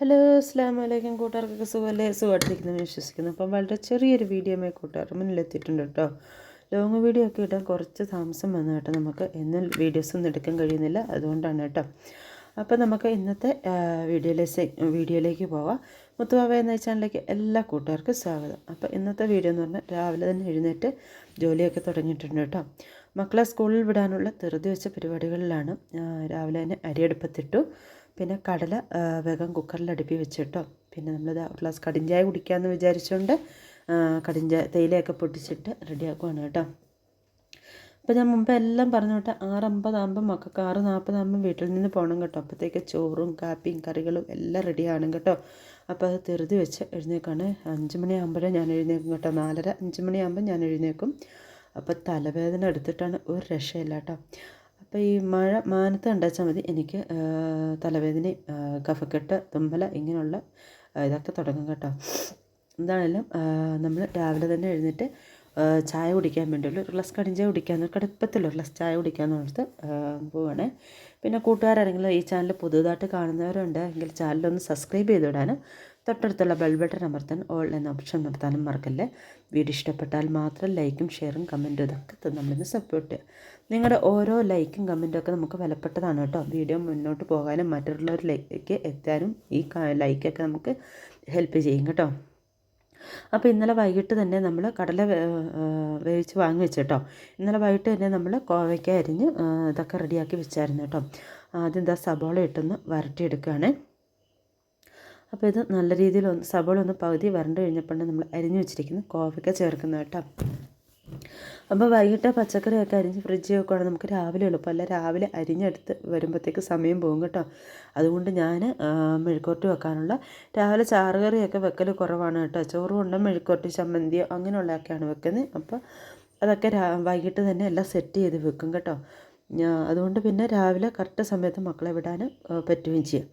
Hello അസ്സാം വലൈക്കും കൂട്ടുകാർക്കൊക്കെ സുഖമല്ലേ? സുഖമായിട്ടിരിക്കുന്നു വിശ്വസിക്കുന്നു. അപ്പം വളരെ ചെറിയൊരു വീഡിയോമേ കൂട്ടുകാർ മുന്നിലെത്തിയിട്ടുണ്ട് കേട്ടോ. ലോങ് വീഡിയോ ഒക്കെ ഇടാൻ കുറച്ച് താമസം വന്നു കേട്ടോ. നമുക്ക് എന്നും വീഡിയോസൊന്നും എടുക്കാൻ കഴിയുന്നില്ല. അതുകൊണ്ടാണ് കേട്ടോ. അപ്പോൾ നമുക്ക് ഇന്നത്തെ വീഡിയോയിലേക്ക് വീഡിയോയിലേക്ക് പോവാം. മുത്തുവാവ എന്ന ചാനലിലേക്ക് എല്ലാ കൂട്ടുകാർക്കും സ്വാഗതം. അപ്പോൾ ഇന്നത്തെ വീഡിയോ എന്ന് പറഞ്ഞാൽ രാവിലെ തന്നെ എഴുന്നേറ്റ് ജോലിയൊക്കെ തുടങ്ങിയിട്ടുണ്ട് കേട്ടോ. മക്കളെ സ്കൂളിൽ വിടാനുള്ള ധൃതി വെച്ച പരിപാടികളിലാണ് രാവിലെ തന്നെ അരിയെടുപ്പത്തിട്ടു. പിന്നെ കടല വേഗം കുക്കറിൽ അടുപ്പി വെച്ചിട്ടോ. പിന്നെ നമ്മൾ ഒരു ഗ്ലാസ് കടിഞ്ചായ കുടിക്കാമെന്ന് വിചാരിച്ചുകൊണ്ട് കടിഞ്ചായ തേയിലയൊക്കെ പൊട്ടിച്ചിട്ട് റെഡിയാക്കുവാണ് കേട്ടോ. അപ്പോൾ ഞാൻ മുമ്പ് എല്ലാം പറഞ്ഞു വിട്ട് ആറ് അമ്പതാകുമ്പം മക്കൾക്ക് ആറ് നാൽപ്പതാകുമ്പം വീട്ടിൽ നിന്ന് പോകണം കേട്ടോ. അപ്പോഴത്തേക്ക് ചോറും കാപ്പിയും കറികളും എല്ലാം റെഡിയാണ് കേട്ടോ. അപ്പോൾ അത് തെറുതി വെച്ച് എഴുന്നേക്കാണ്. അഞ്ച് മണിയാകുമ്പോഴേ ഞാൻ എഴുന്നേക്കും കേട്ടോ. നാലര അഞ്ച് മണിയാകുമ്പോൾ ഞാൻ എഴുന്നേക്കും. അപ്പോൾ തലവേദന എടുത്തിട്ടാണ് ഒരു രക്ഷയില്ല കേട്ടോ. അപ്പോൾ ഈ മഴ മാനത്ത് കണ്ടാച്ചാൽ മതി. എനിക്ക് തലവേദന കഫക്കെട്ട് തുമ്പല ഇങ്ങനെയുള്ള ഇതൊക്കെ തുടങ്ങും കേട്ടോ. എന്താണെങ്കിലും നമ്മൾ രാവിലെ തന്നെ എഴുന്നേറ്റ് ചായ കുടിക്കാൻ വേണ്ടിയുള്ള ഒരു ഗ്ലാസ് കടിഞ്ചായ കുടിക്കാൻ കടുപ്പത്തിലുള്ള ഒരു ഗ്ലാസ് ചായ കുടിക്കാൻ ഓർത്ത് പോവാണ്. പിന്നെ കൂട്ടുകാരാരെങ്കിലും ഈ ചാനൽ പുതുതായിട്ട് കാണുന്നവരുണ്ട് എങ്കിൽ ചാനലൊന്ന് സബ്സ്ക്രൈബ് ചെയ്തിടാനും തൊട്ടടുത്തുള്ള ബെൽ ബട്ടൺ അമർത്താൻ ഓൾ എന്ന ഓപ്ഷൻ അമർത്താനും മറക്കല്ലേ. വീഡിയോ ഇഷ്ടപ്പെട്ടാൽ മാത്രം ലൈക്കും ഷെയറും കമന്റും ഇതൊക്കെ നമ്മളിന്ന് സപ്പോർട്ട് ചെയ്യുക നിങ്ങളുടെ ഓരോ ലൈക്കും കമന്റും ഒക്കെ നമുക്ക് വിലപ്പെട്ടതാണ് കേട്ടോ. വീഡിയോ മുന്നോട്ട് പോകാനും മറ്റുള്ളവരിലേക്ക് എത്താനും ഈ ലൈക്കൊക്കെ നമുക്ക് ഹെൽപ്പ് ചെയ്യും കേട്ടോ. അപ്പോൾ ഇന്നലെ വൈകിട്ട് തന്നെ നമ്മൾ കടല വേവിച്ച് വാങ്ങി വെച്ചിട്ടോ. ഇന്നലെ വൈകിട്ട് തന്നെ നമ്മൾ കോവയ്ക്ക അരിഞ്ഞ് ഇതൊക്കെ റെഡിയാക്കി വെച്ചായിരുന്നു കേട്ടോ. ആദ്യം എന്താ സബോള ഇട്ടൊന്ന് വരട്ടിയെടുക്കുകയാണ് അപ്പോൾ ഇത് നല്ല രീതിയിൽ ഒന്ന് സബോള ഒന്ന് പകുതി വരണ്ട് കഴിഞ്ഞപ്പോൾ നമ്മൾ അരിഞ്ഞു വെച്ചിരിക്കുന്നു കോവയ്ക്ക ചേർക്കുന്നത് കേട്ടോ. അപ്പോൾ വൈകിട്ട് പച്ചക്കറിയൊക്കെ അരിഞ്ഞ് ഫ്രിഡ്ജ് വെക്കുവാണെങ്കിൽ നമുക്ക് രാവിലെ എളുപ്പമല്ല രാവിലെ അരിഞ്ഞെടുത്ത് വരുമ്പോഴത്തേക്ക് സമയം പോകും കേട്ടോ. അതുകൊണ്ട് ഞാൻ മെഴുക്കോട്ടി വെക്കാനുള്ള രാവിലെ ചാറുകറിയൊക്കെ വെക്കൽ കുറവാണ് കേട്ടോ. ചോറ് കൊണ്ട് മെഴുക്കോട്ടി ചമ്മന്തിയോ അങ്ങനെയുള്ളതൊക്കെയാണ് വെക്കുന്നത്. അപ്പോൾ അതൊക്കെ വൈകിട്ട് തന്നെ എല്ലാം സെറ്റ് ചെയ്ത് വെക്കും കേട്ടോ. അതുകൊണ്ട് പിന്നെ രാവിലെ കറക്റ്റ് സമയത്ത് മക്കളെ വിടാൻ പറ്റുകയും ചെയ്യും.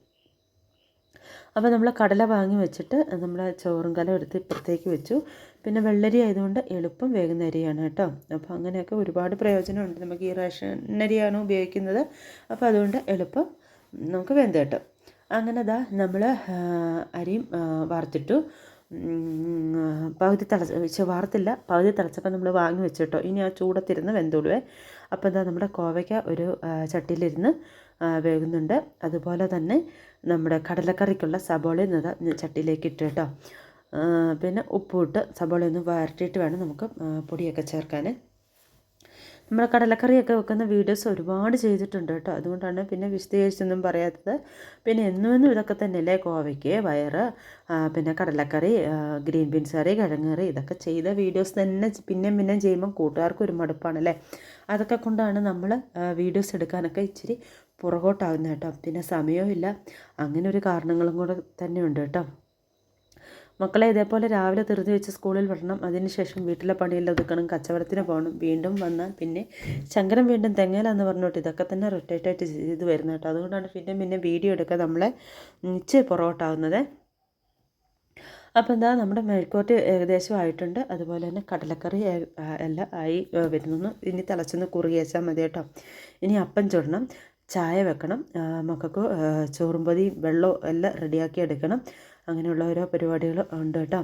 അപ്പോൾ നമ്മൾ കടല വാങ്ങി വെച്ചിട്ട് നമ്മൾ ചോറും കലം എടുത്ത് ഇപ്പുറത്തേക്ക് വെച്ചു. പിന്നെ വെള്ളരി ആയതുകൊണ്ട് എളുപ്പം വേകുന്ന അരിയാണ് കേട്ടോ. അപ്പോൾ അങ്ങനെയൊക്കെ ഒരുപാട് പ്രയോജനമുണ്ട്. നമുക്ക് ഈ റേഷൻ അരിയാണ് ഉപയോഗിക്കുന്നത്. അപ്പോൾ അതുകൊണ്ട് എളുപ്പം നമുക്ക് വെന്ത് കിട്ടും. അങ്ങനെ ദാ നമ്മൾ അരിയും വറുത്തിട്ടു. പകുതി തിളച്ച് വാർത്തില്ല പകുതി തിളച്ചപ്പോൾ നമ്മൾ വാങ്ങി വെച്ചിട്ടോ ഇനി ആ ചൂടത്തിരുന്ന് വെന്തോളുവേ അപ്പോൾ എന്താ നമ്മുടെ കോവയ്ക്ക ഒരു ചട്ടിയിലിരുന്ന് വേകുന്നുണ്ട് അതുപോലെ തന്നെ നമ്മുടെ കടലക്കറിക്കുള്ള സബോള എന്നത് ചട്ടിയിലേക്ക് ഇട്ട് കേട്ടോ. പിന്നെ ഉപ്പിട്ട് സബോള ഒന്ന് വരട്ടിയിട്ട് വേണം നമുക്ക് പൊടിയൊക്കെ ചേർക്കാൻ നമ്മൾ കടലക്കറിയൊക്കെ വെക്കുന്ന വീഡിയോസ് ഒരുപാട് ചെയ്തിട്ടുണ്ട് കേട്ടോ. അതുകൊണ്ടാണ് പിന്നെ വിശദീകരിച്ചൊന്നും പറയാത്തത്. പിന്നെ എന്നും എന്നും ഇതൊക്കെ തന്നെയല്ലേ? കോവയ്ക്ക് വയറ് പിന്നെ കടലക്കറി ഗ്രീൻ ബീൻസ് കറി കിഴങ്ങറി ഇതൊക്കെ ചെയ്ത വീഡിയോസ് തന്നെ പിന്നെയും പിന്നെയും ചെയ്യുമ്പോൾ കൂട്ടുകാർക്ക് ഒരു മടുപ്പാണല്ലേ? അതൊക്കെ കൊണ്ടാണ് നമ്മൾ വീഡിയോസ് എടുക്കാനൊക്കെ ഇച്ചിരി പുറകോട്ടാകുന്നത് കേട്ടോ. പിന്നെ സമയവും ഇല്ല അങ്ങനെ ഒരു കാരണങ്ങളും കൂടെ തന്നെയുണ്ട് കേട്ടോ. മക്കളെ ഇതേപോലെ രാവിലെ ധൃതി വെച്ച് സ്കൂളിൽ വിടണം. അതിനുശേഷം വീട്ടിലെ പണിയെല്ലാം ഒതുക്കണം. കച്ചവടത്തിന് പോകണം. വീണ്ടും വന്നാൽ പിന്നെ ശങ്കരൻ വീണ്ടും തെങ്ങലാന്ന് പറഞ്ഞോട്ട് ഇതൊക്കെ തന്നെ റൊട്ടേറ്റായിട്ട് ചെയ്ത് വരുന്നത് കേട്ടോ. അതുകൊണ്ടാണ് പിന്നെ പിന്നെ വീഡിയോ എടുക്കാൻ നമ്മളെ നിശ്ചയ പുറകോട്ടാവുന്നത്. അപ്പോൾ എന്താ നമ്മുടെ മെഴുക്കോട്ട് ഏകദേശം ആയിട്ടുണ്ട്. അതുപോലെ തന്നെ കടലക്കറി എല്ലാം ആയി വരുന്നു. ഇനി തിളച്ചൊന്ന് കുറുകിയേച്ചാൽ മതി കേട്ടോ. ഇനി അപ്പം ചുടണം. ചായ വെക്കണം. മക്കൾക്ക് ചോറും പൊതിയും വെള്ളവും എല്ലാം റെഡിയാക്കി എടുക്കണം. അങ്ങനെയുള്ള ഓരോ പരിപാടികൾ ഉണ്ട് കേട്ടോ.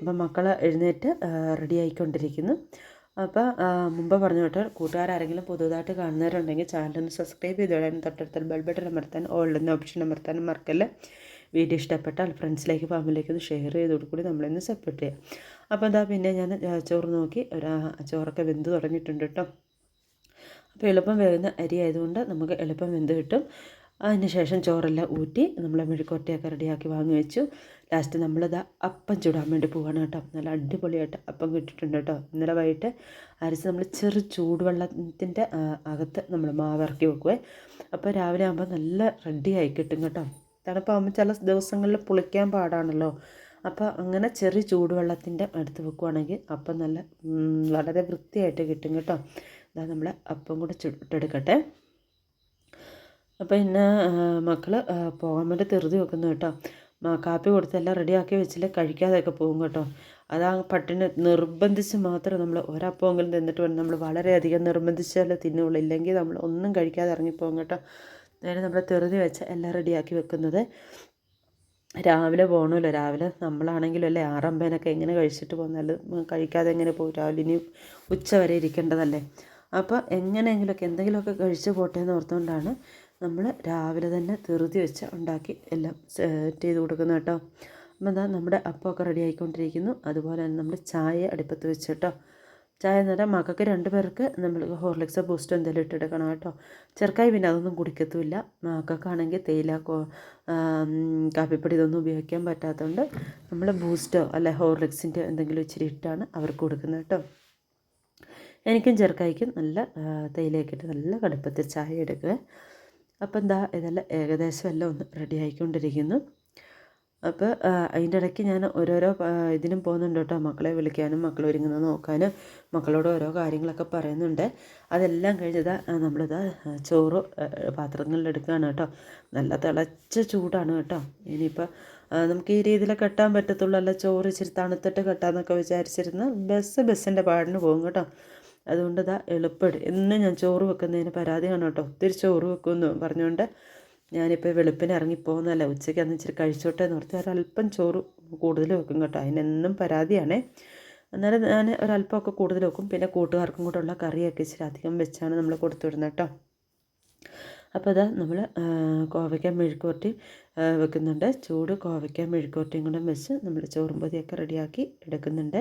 അപ്പം മക്കൾ എഴുന്നേറ്റ് റെഡി ആയിക്കൊണ്ടിരിക്കുന്നു. അപ്പോൾ മുമ്പ് പറഞ്ഞു കേട്ടോ കൂട്ടുകാരെങ്കിലും പുതുതായിട്ട് കാണുന്നവരുണ്ടെങ്കിൽ ചാനലൊന്ന് സബ്സ്ക്രൈബ് ചെയ്തോളാനും തൊട്ടടുത്ത ബെൽ അമർത്താൻ ഓൾഡെന്ന ഓപ്ഷൻ അമർത്താനും മറക്കല്ല. വീഡിയോ ഇഷ്ടപ്പെട്ടാൽ ഫ്രണ്ട്സിലേക്ക് ഫാമിലിലേക്ക് ഒന്ന് ഷെയർ ചെയ്ത് കൂടി നമ്മളൊന്ന് സപ്പോർട്ട് ചെയ്യാം. അപ്പോൾ എന്താ പിന്നെ ഞാൻ ചോറ് നോക്കി ഒരു ചോറൊക്കെ വെന്ത് തുടങ്ങിയിട്ടുണ്ട് കേട്ടോ. അപ്പോൾ എളുപ്പം വേകുന്ന അരി ആയതുകൊണ്ട് നമുക്ക് എളുപ്പം വെന്ത് കിട്ടും. അതിന് ശേഷം ചോറെല്ലാം ഊറ്റി നമ്മൾ മെഴുക്കൊറ്റയൊക്കെ റെഡിയാക്കി വാങ്ങി വെച്ചു. ലാസ്റ്റ് നമ്മളിത് അപ്പം ചൂടാൻ വേണ്ടി പോവാണ് കേട്ടോ. നല്ല അടിപൊളിയായിട്ട് അപ്പം കിട്ടിയിട്ടുണ്ട് കേട്ടോ. ഇന്നലെ വൈകിട്ട് അരച്ച് നമ്മൾ ചെറു ചൂടുവെള്ളത്തിന്റെ അകത്ത് നമ്മൾ മാവിറക്കി വെക്കുവേ. അപ്പോൾ രാവിലെ ആകുമ്പോൾ നല്ല റെഡിയായി കിട്ടും കേട്ടോ. തണുപ്പാകുമ്പോൾ ചില ദിവസങ്ങളിൽ പുളിക്കാൻ പാടാണല്ലോ. അപ്പോൾ അങ്ങനെ ചെറിയ ചൂടുവെള്ളത്തിന്റെ അടുത്ത് വെക്കുവാണെങ്കിൽ അപ്പം നല്ല വളരെ വൃത്തിയായിട്ട് കിട്ടും കേട്ടോ. ഇതാ നമ്മൾ അപ്പം കൂടെ ചുട്ടെടുക്കട്ടെ അപ്പോൾ ഇന്ന് മക്കൾ പോകാൻ വേണ്ടി തെറുതി വെക്കുന്നു കേട്ടോ. കാപ്പി കൊടുത്തെല്ലാം റെഡിയാക്കി വെച്ചില്ല കഴിക്കാതെയൊക്കെ പോകും കേട്ടോ. അതാ പട്ടിണി നിർബന്ധിച്ച് മാത്രം നമ്മൾ ഒരപ്പമെങ്കിലും തിന്നിട്ട് വേണം. നമ്മൾ വളരെയധികം നിർബന്ധിച്ചാലേ തിന്നുള്ളൂ. ഇല്ലെങ്കിൽ നമ്മൾ ഒന്നും കഴിക്കാതെ ഇറങ്ങിപ്പോകും കേട്ടോ. നേരെ നമ്മൾ തെറുതി വെച്ച് എല്ലാം റെഡിയാക്കി വെക്കുന്നത്. രാവിലെ പോകണമല്ലോ രാവിലെ നമ്മളാണെങ്കിലും അല്ലേ ആറമ്പേനൊക്കെ എങ്ങനെ കഴിച്ചിട്ട് പോകുന്നാലും കഴിക്കാതെ എങ്ങനെ പോകും രാവിലെ ഇനി ഉച്ച വരെ ഇരിക്കേണ്ടതല്ലേ? അപ്പോൾ എങ്ങനെയെങ്കിലുമൊക്കെ എന്തെങ്കിലുമൊക്കെ കഴിച്ച് പോട്ടെ എന്ന് ഓർത്തുകൊണ്ടാണ് നമ്മൾ രാവിലെ തന്നെ ധൃതി വെച്ച് ഉണ്ടാക്കി എല്ലാം സെറ്റ് ചെയ്ത് കൊടുക്കുന്നത് കേട്ടോ. അപ്പോൾ എന്താ നമ്മുടെ അപ്പമൊക്കെ റെഡി ആയിക്കൊണ്ടിരിക്കുന്നു. അതുപോലെ തന്നെ നമ്മൾ ചായ അടുപ്പത്ത് വെച്ച് കേട്ടോ. ചായ പറഞ്ഞാൽ മക്കൾക്ക് രണ്ട് പേർക്ക് നമ്മൾ ഹോർലിക്സോ ബൂസ്റ്റോ എന്തെങ്കിലും ഇട്ടെടുക്കണം കേട്ടോ. ചെറുക്കായി പിന്നെ അതൊന്നും കുടിക്കത്തുമില്ല. മക്കൾക്കാണെങ്കിൽ തേയില കാപ്പിപ്പൊടി ഇതൊന്നും ഉപയോഗിക്കാൻ പറ്റാത്തതുകൊണ്ട് നമ്മൾ ബൂസ്റ്റോ അല്ലെ ഹോർലിക്സിന്റെ എന്തെങ്കിലും ഇച്ചിരി ഇട്ടാണ് അവർക്ക് കൊടുക്കുന്നത് കേട്ടോ. എനിക്കും ചെറുക്കായിക്കും നല്ല തേയിലയൊക്കെ നല്ല കടുപ്പത്തിൽ ചായ എടുക്കുക. അപ്പോൾ എന്താ ഇതെല്ലാം ഏകദേശം എല്ലാം ഒന്ന് റെഡി ആയിക്കൊണ്ടിരിക്കുന്നു. അപ്പോൾ അതിന്റെ ഇടയ്ക്ക് ഞാൻ ഓരോരോ ഇതിനും പോകുന്നുണ്ട് കേട്ടോ. മക്കളെ വിളിക്കാനും മക്കൾ ഒരുങ്ങുന്നത് നോക്കാനും മക്കളോട് ഓരോ കാര്യങ്ങളൊക്കെ പറയുന്നുണ്ട്. അതെല്ലാം കഴിഞ്ഞതാ നമ്മളിതാ ചോറ് പാത്രങ്ങളിൽ എടുക്കുകയാണ് കേട്ടോ. നല്ല തിളച്ച ചൂടാണ് കേട്ടോ. ഇനിയിപ്പോൾ നമുക്ക് ഈ രീതിയിൽ കെട്ടാൻ പറ്റത്തുള്ളൂ. അല്ല ചോറ് ഇച്ചിരി തണുത്തിട്ട് കെട്ടാമെന്നൊക്കെ വിചാരിച്ചിരുന്ന ബസ് ബസ്സിന്റെ പാടിന് പോകും കേട്ടോ. അതുകൊണ്ട് അതാ എളുപ്പം എന്നും ഞാൻ ചോറ് വെക്കുന്നതിന് പരാതിയാണ് കേട്ടോ. ഒത്തിരി ചോറ് വെക്കുമെന്ന് പറഞ്ഞുകൊണ്ട് ഞാനിപ്പോൾ വെളുപ്പിന് ഇറങ്ങിപ്പോകുന്നല്ല ഉച്ചയ്ക്ക് അന്ന് ഇച്ചിരി കഴിച്ചോട്ടെ എന്ന് ഓർത്ത് ഒരല്പം ചോറ് കൂടുതൽ വെക്കും കേട്ടോ. അതിനെന്നും പരാതിയാണേ. അന്നേരം ഞാൻ ഒരല്പമൊക്കെ കൂടുതൽ വെക്കും. പിന്നെ കൂട്ടുകാർക്കും കൂടെ ഉള്ള കറിയൊക്കെ ഇച്ചിരി അധികം വെച്ചാണ് നമ്മൾ കൊടുത്തു വിടുന്നത് കേട്ടോ. അപ്പോൾ അതാ നമ്മൾ കോവയ്ക്ക മെഴുക്കുവരട്ടി വെക്കുന്നുണ്ട്. ചൂട് കോവയ്ക്ക മെഴുക്കുവരട്ടിയും കൂടെ വെച്ച് നമ്മൾ ചോറും പൊതിയൊക്കെ റെഡിയാക്കി എടുക്കുന്നുണ്ട്.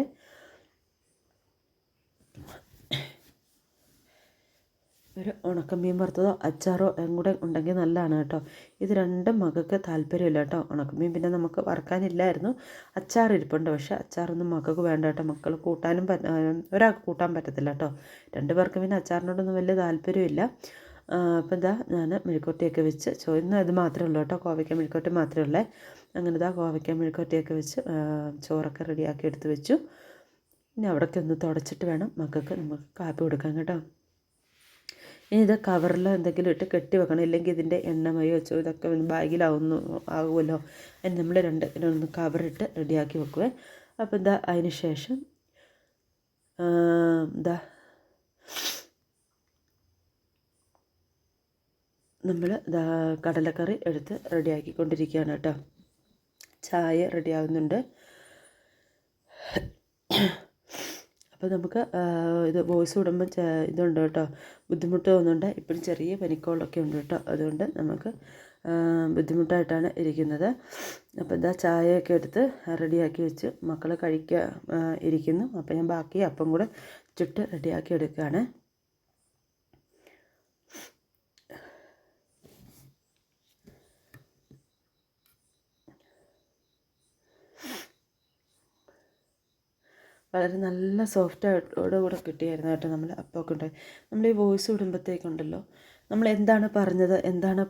ഒരു ഉണക്കമീൻ വറുത്തതോ അച്ചാറോ കൂടെ ഉണ്ടെങ്കിൽ നല്ലതാണ് കേട്ടോ. ഇത് രണ്ടും മകൾക്ക് താല്പര്യമില്ല കേട്ടോ. ഉണക്കമീൻ പിന്നെ നമുക്ക് വറുക്കാനില്ലായിരുന്നു. അച്ചാർ ഇരിപ്പുണ്ട്. പക്ഷേ അച്ചാറൊന്നും മക്കൾക്ക് വേണ്ട കേട്ടോ. മക്കൾ കൂട്ടാനും ഒരാൾക്ക് കൂട്ടാൻ പറ്റത്തില്ല കേട്ടോ. രണ്ട് പേർക്ക് പിന്നെ അച്ചാറിനോടൊന്നും വലിയ താല്പര്യമില്ല. അപ്പോൾ ഇതാ ഞാൻ മെഴുക്കോട്ടിയൊക്കെ വെച്ച് ചോദിക്കുന്ന ഇത് മാത്രമേ ഉള്ളൂ കേട്ടോ. കോവയ്ക്ക മെഴുക്കോട്ടി മാത്രമേ ഉള്ളേ. അങ്ങനെ ഇതാ കോവയ്ക്ക മെഴുക്കോട്ടിയൊക്കെ വെച്ച് ചോറൊക്കെ റെഡിയാക്കി എടുത്ത് വെച്ചു. ഇനി അവിടേക്ക് ഒന്ന് തുടച്ചിട്ട് വേണം മക്കൾക്ക് നമുക്ക് കാപ്പി കൊടുക്കാൻ കേട്ടോ. ഇനി ഇത് കവറിൽ എന്തെങ്കിലും ഇട്ട് കെട്ടി വെക്കണം. ഇല്ലെങ്കിൽ ഇതിന്റെ എണ്ണമയോ വെച്ചോ ഇതൊക്കെ ബാഗിലാവുന്നു ആകുമല്ലോ. അതിന് നമ്മൾ രണ്ട് ഒന്ന് കവറിട്ട് റെഡിയാക്കി വെക്കുവേ. അപ്പോൾ എന്താ അതിന് ശേഷം എന്താ നമ്മൾ കടലക്കറി എടുത്ത് റെഡിയാക്കിക്കൊണ്ടിരിക്കുകയാണ് കേട്ടോ. ചായ റെഡിയാകുന്നുണ്ട് അപ്പോൾ നമുക്ക് ഇത് വോയിസ് വിടുമ്പോൾ ഇതുണ്ട് കേട്ടോ. ബുദ്ധിമുട്ട് തോന്നുന്നുണ്ട്. ഇപ്പോഴും ചെറിയ പനിക്കോളൊക്കെ ഉണ്ട് കേട്ടോ. അതുകൊണ്ട് നമുക്ക് ബുദ്ധിമുട്ടായിട്ടാണ് ഇരിക്കുന്നത്. അപ്പോൾ ഇതാ ചായയൊക്കെ എടുത്ത് റെഡിയാക്കി വെച്ച് മക്കൾ കഴിക്കുക ഇരിക്കുന്നു. അപ്പോൾ ഞാൻ ബാക്കി അപ്പം കൂടെ ചുട്ട് റെഡിയാക്കി എടുക്കുകയാണ്. വളരെ നല്ല സോഫ്റ്റ് ആയിട്ടോടെ കൂടെ കിട്ടിയായിരുന്നു കേട്ടോ നമ്മൾ അപ്പമൊക്കെ ഉണ്ടായി നമ്മൾ ഈ വോയിസ് വിടുമ്പോഴത്തേക്കുണ്ടല്ലോ നമ്മൾ എന്താണ് പറഞ്ഞത് എന്താണ്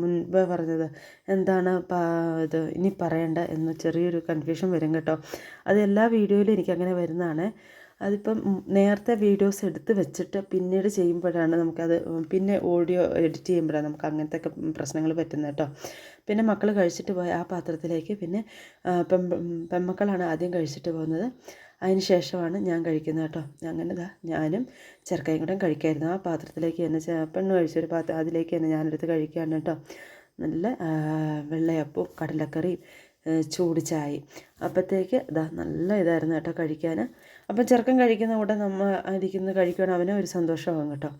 മുൻപ് പറഞ്ഞത് എന്താണ് ഇത് ഇനി പറയേണ്ട എന്ന് ചെറിയൊരു കൺഫ്യൂഷൻ വരും കേട്ടോ. അത് എല്ലാ വീഡിയോയിലും എനിക്കങ്ങനെ വരുന്നതാണ്. അതിപ്പം നേരത്തെ വീഡിയോസ് എടുത്ത് വെച്ചിട്ട് പിന്നീട് ചെയ്യുമ്പോഴാണ് നമുക്കത് പിന്നെ ഓഡിയോ എഡിറ്റ് ചെയ്യുമ്പോഴാണ് നമുക്ക് അങ്ങനത്തെ ഒക്കെ പ്രശ്നങ്ങൾ പറ്റുന്നത് കേട്ടോ. പിന്നെ മക്കൾ കഴിച്ചിട്ട് പോയ ആ പാത്രത്തിലേക്ക് പിന്നെ പെൺ പെൺമക്കളാണ് ആദ്യം കഴിച്ചിട്ട് പോകുന്നത്. അതിന് ശേഷമാണ് ഞാൻ കഴിക്കുന്നത് കേട്ടോ. അങ്ങനെ ഇതാ ഞാനും ചെറുക്കയും കൂടെ കഴിക്കായിരുന്നു. ആ പാത്രത്തിലേക്ക് തന്നെ പെണ്ണ് കഴിച്ചൊരു പാത്രം അതിലേക്ക് തന്നെ ഞാനെടുത്ത് കഴിക്കുകയാണ് കേട്ടോ. നല്ല വെള്ളയപ്പവും കടലക്കറിയും ചൂട് ചായ. അപ്പോഴത്തേക്ക് ഇതാ നല്ല ഇതായിരുന്നു കേട്ടോ കഴിക്കാൻ. അപ്പം ചെറുക്കൻ കഴിക്കുന്ന കൂടെ നമ്മൾ ഇരിക്കുന്ന കഴിക്കുകയാണ് അവനും ഒരു സന്തോഷമാകും കേട്ടോ.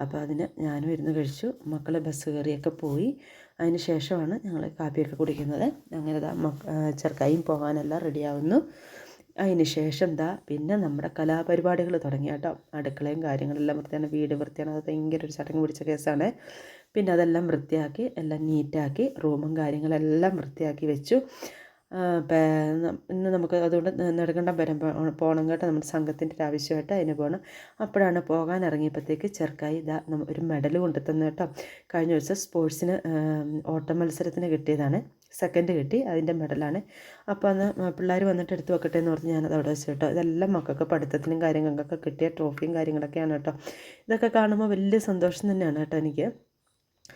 അപ്പോൾ അതിന് ഞാനും ഇരുന്ന് കഴിച്ചു. മക്കൾ ബസ് കയറിയൊക്കെ പോയി. അതിന് ശേഷമാണ് ഞങ്ങൾ കാപ്പിയൊക്കെ കുടിക്കുന്നത്. അങ്ങനെ ഇതാ മക്ക ചെറുക്കായും പോകാനെല്ലാം റെഡിയാവുന്നു. അതിന് ശേഷം ദാ പിന്നെ നമ്മുടെ കലാപരിപാടികൾ തുടങ്ങി കേട്ടോ. അടുക്കളയും കാര്യങ്ങളെല്ലാം വൃത്തിയാണ്. വീട് വൃത്തിയാണ്. അത് ഭയങ്കര ഒരു ചടങ്ങ് പിടിച്ച കേസാണ്. പിന്നെ അതെല്ലാം വൃത്തിയാക്കി എല്ലാം നീറ്റാക്കി റൂമും കാര്യങ്ങളെല്ലാം വൃത്തിയാക്കി വെച്ചു. ഇന്ന് നമുക്ക് അതുകൊണ്ട് നെടുങ്കണ്ടം വരെ പോകണം കേട്ടോ നമ്മുടെ സംഘത്തിന്റെ ഒരു ആവശ്യമായിട്ട് അതിന് പോകണം അപ്പോഴാണ് പോകാൻ ഇറങ്ങിയപ്പോഴത്തേക്ക് ചെറുക്കായി ഇതാ ഒരു മെഡൽ കൊണ്ടുത്തന്നു കേട്ടോ. കഴിഞ്ഞ ദിവസം സ്പോർട്സിന് ഓട്ട മത്സരത്തിന് കിട്ടിയതാണ്. സെക്കൻഡ് കിട്ടി അതിന്റെ മെഡലാണ്. അപ്പോൾ അന്ന് പിള്ളേർ വന്നിട്ട് എടുത്ത് വെക്കട്ടെ എന്ന് പറഞ്ഞ് ഞാനത് അവിടെ വെച്ചു കേട്ടോ. ഇതെല്ലാം മക്കൾക്ക് പഠിത്തത്തിനും കാര്യങ്ങൾക്കൊക്കെ കിട്ടിയ ട്രോഫിയും കാര്യങ്ങളൊക്കെയാണ് കേട്ടോ. ഇതൊക്കെ കാണുമ്പോൾ വലിയ സന്തോഷം തന്നെയാണ് കേട്ടോ എനിക്ക്.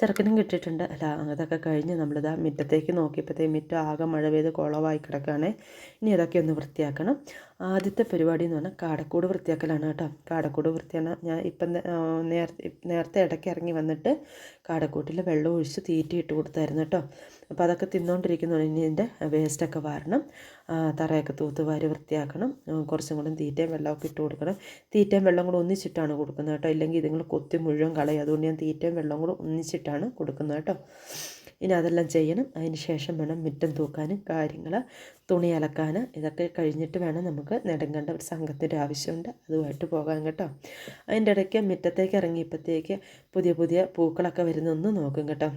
ചെറുക്കനും കിട്ടിയിട്ടുണ്ട്. അല്ല അതൊക്കെ കഴിഞ്ഞ് നമ്മളിതാ മുറ്റത്തേക്ക് നോക്കിയപ്പോഴത്തേ മുറ്റം ആകെ മഴ പെയ്ത് കുളമായി കിടക്കുകയാണ്. ഇനി അതൊക്കെ ഒന്ന് വൃത്തിയാക്കണം. ആദ്യത്തെ പരിപാടി എന്ന് പറഞ്ഞാൽ കാടക്കൂട് വൃത്തിയാക്കലാണ് കേട്ടോ. കാടക്കൂട് വൃത്തിയാണ്. ഞാൻ ഇപ്പം നേരത്തെ നേരത്തെ ഇടയ്ക്ക് ഇറങ്ങി വന്നിട്ട് കാടക്കൂട്ടിൽ വെള്ളം ഒഴിച്ച് തീറ്റി ഇട്ട് കൊടുത്തായിരുന്നു കേട്ടോ. അപ്പോൾ അതൊക്കെ തിന്നുകൊണ്ടിരിക്കുന്നതാണ് ഇനി ഇതിന്റെ വേസ്റ്റൊക്കെ വാരണം. തറയൊക്കെ തൂത്ത് വാരി വൃത്തിയാക്കണം. കുറച്ചും കൂടെ തീറ്റയും വെള്ളമൊക്കെ ഇട്ട് കൊടുക്കണം. തീറ്റയും വെള്ളം കൂടെ ഒന്നിച്ചിട്ടാണ് കൊടുക്കുന്നത് കേട്ടോ. ഇല്ലെങ്കിൽ ഇതുങ്ങൾ കൊത്തി മുഴുവൻ കളയും. അതുകൊണ്ട് ഞാൻ തീറ്റയും വെള്ളം കൂടെ ഒന്നിച്ചിട്ടാണ് കൊടുക്കുന്നത് കേട്ടോ. ഇനി അതെല്ലാം ചെയ്യണം. അതിന് ശേഷം വേണം മുറ്റം തൂക്കാനും കാര്യങ്ങൾ തുണി അലക്കാൻ ഇതൊക്കെ കഴിഞ്ഞിട്ട് വേണം നമുക്ക് നെടുങ്കണ്ട ഒരു സംഘത്തിന്റെ ആവശ്യമുണ്ട്. അതുമായിട്ട് പോകാൻ കേട്ടോ. അതിന്റെ ഇടയ്ക്ക് മുറ്റത്തേക്ക് ഇറങ്ങിയപ്പോഴത്തേക്ക് പുതിയ പുതിയ പൂക്കളൊക്കെ വരുന്നൊന്ന് നോക്കും കേട്ടോ.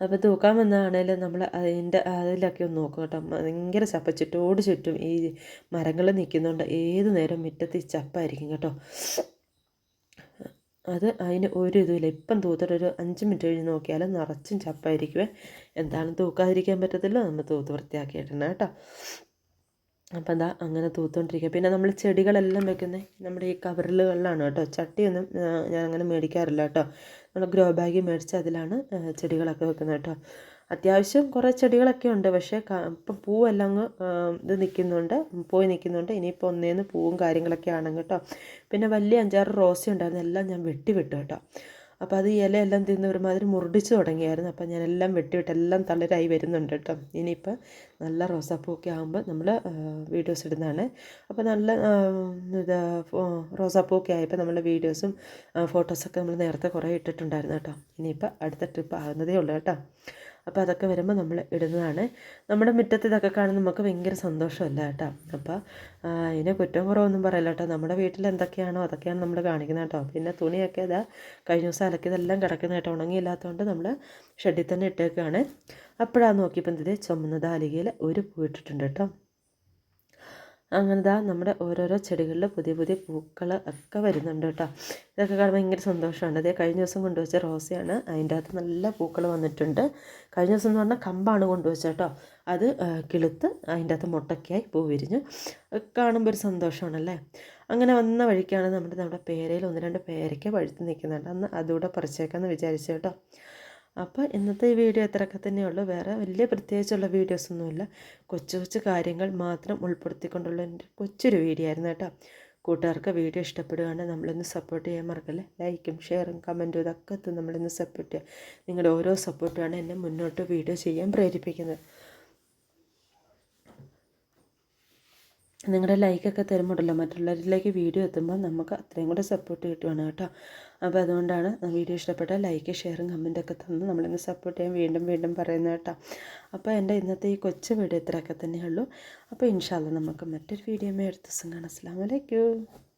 അപ്പോൾ തൂക്കാൻ വന്നതാണേലും നമ്മൾ അതിന്റെ അതിലൊക്കെ ഒന്ന് നോക്കും കേട്ടോ. ഭയങ്കര ചപ്പ ചുറ്റോട് ചുറ്റും ഈ മരങ്ങൾ നിൽക്കുന്നുണ്ട് ഏത് നേരം മുറ്റത്ത് ഈ ചപ്പായിരിക്കും കേട്ടോ. അത് അതിന് ഒരു ഇതുമില്ല. ഇപ്പം തൂത്തിട്ട് ഒരു അഞ്ച് മിനിറ്റ് കഴിഞ്ഞ് നോക്കിയാൽ നിറച്ചും ചപ്പായിരിക്കുവേ. എന്താണ് തൂക്കാതിരിക്കാൻ പറ്റത്തില്ല. നമ്മൾ തൂത്ത് വൃത്തിയാക്കിയിട്ടുണ്ട് കേട്ടോ. അപ്പം എന്താ അങ്ങനെ തൂത്തുകൊണ്ടിരിക്കുക പിന്നെ നമ്മൾ ചെടികളെല്ലാം വെക്കുന്നത് നമ്മുടെ ഈ കവറുകളിലാണ് കേട്ടോ. ചട്ടിയൊന്നും ഞാൻ അങ്ങനെ മേടിക്കാറില്ല കേട്ടോ. നമ്മൾ ഗ്രോ ബാഗ് മേടിച്ച് അതിലാണ് ചെടികളൊക്കെ വെക്കുന്നത് കേട്ടോ. അത്യാവശ്യം കുറേ ചെടികളൊക്കെ ഉണ്ട്. പക്ഷേ ഇപ്പം പൂവെല്ലാം അങ്ങ് ഇത് നിൽക്കുന്നുണ്ട്. പോയി നിൽക്കുന്നുണ്ട്. ഇനിയിപ്പോൾ ഒന്നേന്ന് പൂവും കാര്യങ്ങളൊക്കെ ആണെങ്കിൽ കേട്ടോ. പിന്നെ വലിയ അഞ്ചാറ് റോസ ഉണ്ടായിരുന്നു. എല്ലാം ഞാൻ വെട്ടി വിട്ടു കേട്ടോ. അപ്പോൾ അത് ഇലയെല്ലാം തിന്ന് ഒരുമാതിരി മുരടിച്ച് തുടങ്ങിയായിരുന്നു. അപ്പോൾ ഞാൻ എല്ലാം വെട്ടിവിട്ട് എല്ലാം തളരായി വരുന്നുണ്ട് കേട്ടോ. ഇനിയിപ്പോൾ നല്ല റോസാപ്പൂവൊക്കെ ആകുമ്പോൾ നമ്മൾ വീഡിയോസ് ഇടുന്നതാണ്. അപ്പോൾ നല്ല ഇതാ റോസാപ്പൂവൊക്കെ ആയപ്പോൾ നമ്മൾ വീഡിയോസും ഫോട്ടോസൊക്കെ നമ്മൾ നേരത്തെ കുറേ ഇട്ടിട്ടുണ്ടായിരുന്നു കേട്ടോ. ഇനിയിപ്പോൾ അടുത്ത ട്രിപ്പ് ആകുന്നതേ ഉള്ളൂ കേട്ടോ. അപ്പോൾ അതൊക്കെ വരുമ്പോൾ നമ്മൾ ഇടുന്നതാണ്. നമ്മുടെ മുറ്റത്ത് ഇതൊക്കെ കാണുന്ന നമുക്ക് ഭയങ്കര സന്തോഷമല്ല കേട്ടോ. അപ്പോൾ അതിനെ കുറ്റം കുറവൊന്നും പറയില്ല കേട്ടോ. നമ്മുടെ വീട്ടിൽ എന്തൊക്കെയാണോ അതൊക്കെയാണ് നമ്മൾ കാണിക്കുന്നത് കേട്ടോ. പിന്നെ തുണിയൊക്കെ ഇതാ കഴിഞ്ഞ ദിവസം അലക്കിയതെല്ലാം കിടക്കുന്ന കേട്ടോ. ഉണങ്ങിയില്ലാത്തതുകൊണ്ട് നമ്മൾ ഷെഡിൽ തന്നെ ഇട്ടേക്കാണ്. അപ്പോഴാണ് നോക്കിയപ്പോൾ ഇത് ചുമന്ന ദാലികയിൽ ഒരു പൂ ഇട്ടിട്ടുണ്ട് കേട്ടോ. അങ്ങനെ ദാ നമ്മുടെ ഓരോരോ ചെടികളിൽ പുതിയ പുതിയ പൂക്കൾ ഒക്കെ വരുന്നുണ്ട് കേട്ടോ. ഇതൊക്കെ കാണുമ്പോൾ ഭയങ്കര സന്തോഷമാണ് അതേ കഴിഞ്ഞ ദിവസം കൊണ്ടുവച്ച റോസയാണ്. അതിന്റെ അകത്ത് നല്ല പൂക്കൾ വന്നിട്ടുണ്ട്. കഴിഞ്ഞ ദിവസം എന്ന് പറഞ്ഞാൽ കമ്പാണ് കൊണ്ടുവച്ചത് കേട്ടോ. അത് കിളുത്ത് അതിന്റെ അകത്ത് മുട്ടയ്ക്കായി പൂ വിരിഞ്ഞു കാണുമ്പോൾ ഒരു സന്തോഷമാണല്ലേ അങ്ങനെ വന്ന വഴിക്കാണ് നമ്മുടെ നമ്മുടെ പേരയിൽ ഒന്ന് രണ്ട് പേരയ്ക്ക പഴുത്ത് നിൽക്കുന്നുണ്ട്. അന്ന് അതുകൂടെ പറിച്ചേക്കാമെന്ന് വിചാരിച്ചു കേട്ടോ. അപ്പോൾ ഇന്നത്തെ ഈ വീഡിയോ ഇത്രയൊക്കെ തന്നെയുള്ളൂ. വേറെ വലിയ പ്രത്യേകിച്ചുള്ള വീഡിയോസൊന്നുമില്ല കൊച്ചു കൊച്ചു കാര്യങ്ങൾ മാത്രം ഉൾപ്പെടുത്തിക്കൊണ്ടുള്ള എന്റെ കൊച്ചൊരു വീഡിയോ ആയിരുന്നു കേട്ടോ. കൂട്ടുകാർക്ക് വീഡിയോ ഇഷ്ടപ്പെടുകയാണെങ്കിൽ നമ്മളൊന്ന് സപ്പോർട്ട് ചെയ്യാൻ മറക്കല്ലേ? ലൈക്കും ഷെയറും കമന്റും ഇതൊക്കെ എത്തും നമ്മളൊന്ന് സപ്പോർട്ട് ചെയ്യുക. നിങ്ങളുടെ ഓരോ സപ്പോർട്ടുമാണ് എന്നെ മുന്നോട്ട് വീഡിയോ ചെയ്യാൻ പ്രേരിപ്പിക്കുന്നത്. നിങ്ങളുടെ ലൈക്കൊക്കെ തരുമ്പോഴല്ലോ മറ്റുള്ളവരിലേക്ക് വീഡിയോ എത്തുമ്പോൾ നമുക്ക് അത്രയും കൂടെ സപ്പോർട്ട് കിട്ടുവാണ് കേട്ടോ. അപ്പോൾ അതുകൊണ്ടാണ് വീഡിയോ ഇഷ്ടപ്പെട്ട ലൈക്ക് ഷെയറും കമന്റൊക്കെ തന്ന് നമ്മളിന്ന് സപ്പോർട്ട് ചെയ്യാൻ വീണ്ടും വീണ്ടും പറയുന്നത് കേട്ടോ. അപ്പോൾ എന്റെ ഇന്നത്തെ ഈ കൊച്ചു വീഡിയോ ഇത്രയൊക്കെ തന്നെയുള്ളൂ അപ്പോൾ ഇൻഷാല്ല നമുക്ക് മറ്റൊരു വീഡിയോ അടുത്ത ദിവസം കാണാം. അസ്സാം